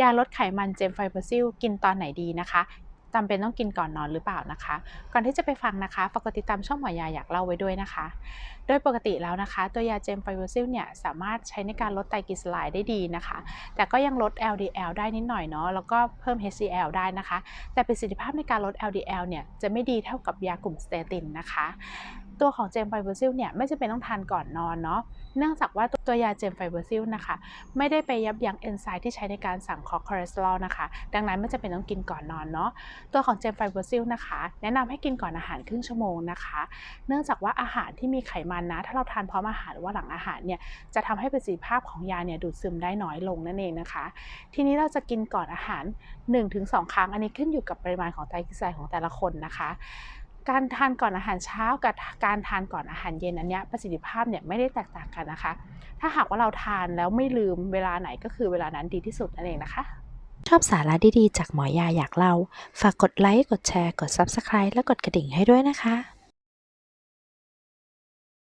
ยาลดไขมันเจมไฟเบอร์ซิลกินตอนไหนดีนะคะจำเป็นต้องกินก่อนนอนหรือเปล่านะคะ ก่อนที่จะไปฟังนะคะฝากกดติดตามช่องหมอยาอยากเล่าไว้ด้วยนะคะ โดยปกติแล้วนะคะ ตัวยาเจมไฟเบอร์ซิลเนี่ยสามารถใช้ในการลดไตรกลีเซอไรด์ได้ดีนะคะ แต่ก็ยังลด LDL ได้นิดหน่อยเนาะแล้วก็เพิ่ม HDL ได้นะคะ แต่ประสิทธิภาพในการลด LDL เนี่ยจะไม่ดีเท่ากับยากลุ่มสเตตินนะคะ ตัวของเจมไฟเบอร์ซิลเนี่ยไม่จำเป็นต้องทานก่อนนอนเนาะเนื่องจากว่าตัวยาเจมไฟเบอร์ซิลนะคะไม่ได้ไปยับยั้งเอนไซม์ที่ใช้ในการสั่งคอเลสเตอรอลนะคะ ดังนั้นไม่จำเป็นต้องกินก่อนนอนเนาะตัวของเจมไฟเบอร์ซิลนะคะ แนะนำให้กินก่อนอาหารครึ่งชั่วโมงนะคะ เนื่องจากว่าอาหารที่มีไขมันนะ ถ้าเราทานพร้อมอาหารหรือว่าหลังอาหารเนี่ยจะทำให้ประสิทธิภาพของยาเนี่ยดูดซึมได้น้อยลงนั่นเองนะคะ ทีนี้เราจะกินก่อนอาหาร 1-2 ครั้งอันนี้ขึ้นอยู่กับปริมาณของไตรกลีเซอไรด์ของแต่ละคนนะคะ การทานก่อนอาหารเช้ากับการทานก่อนอาหารเย็นอันเนี้ยประสิทธิภาพเนี่ยไม่ได้แตกต่างกันนะคะ ถ้าหากว่าเราทานแล้วไม่ลืมเวลาไหนก็คือเวลานั้นดีที่สุดนั่นเองนะคะ ชอบสาระดีๆ จากหมอยาอยากเล่า ฝากกดไลค์ กดแชร์ กด Subscribe และกดกระดิ่งให้ด้วยนะคะ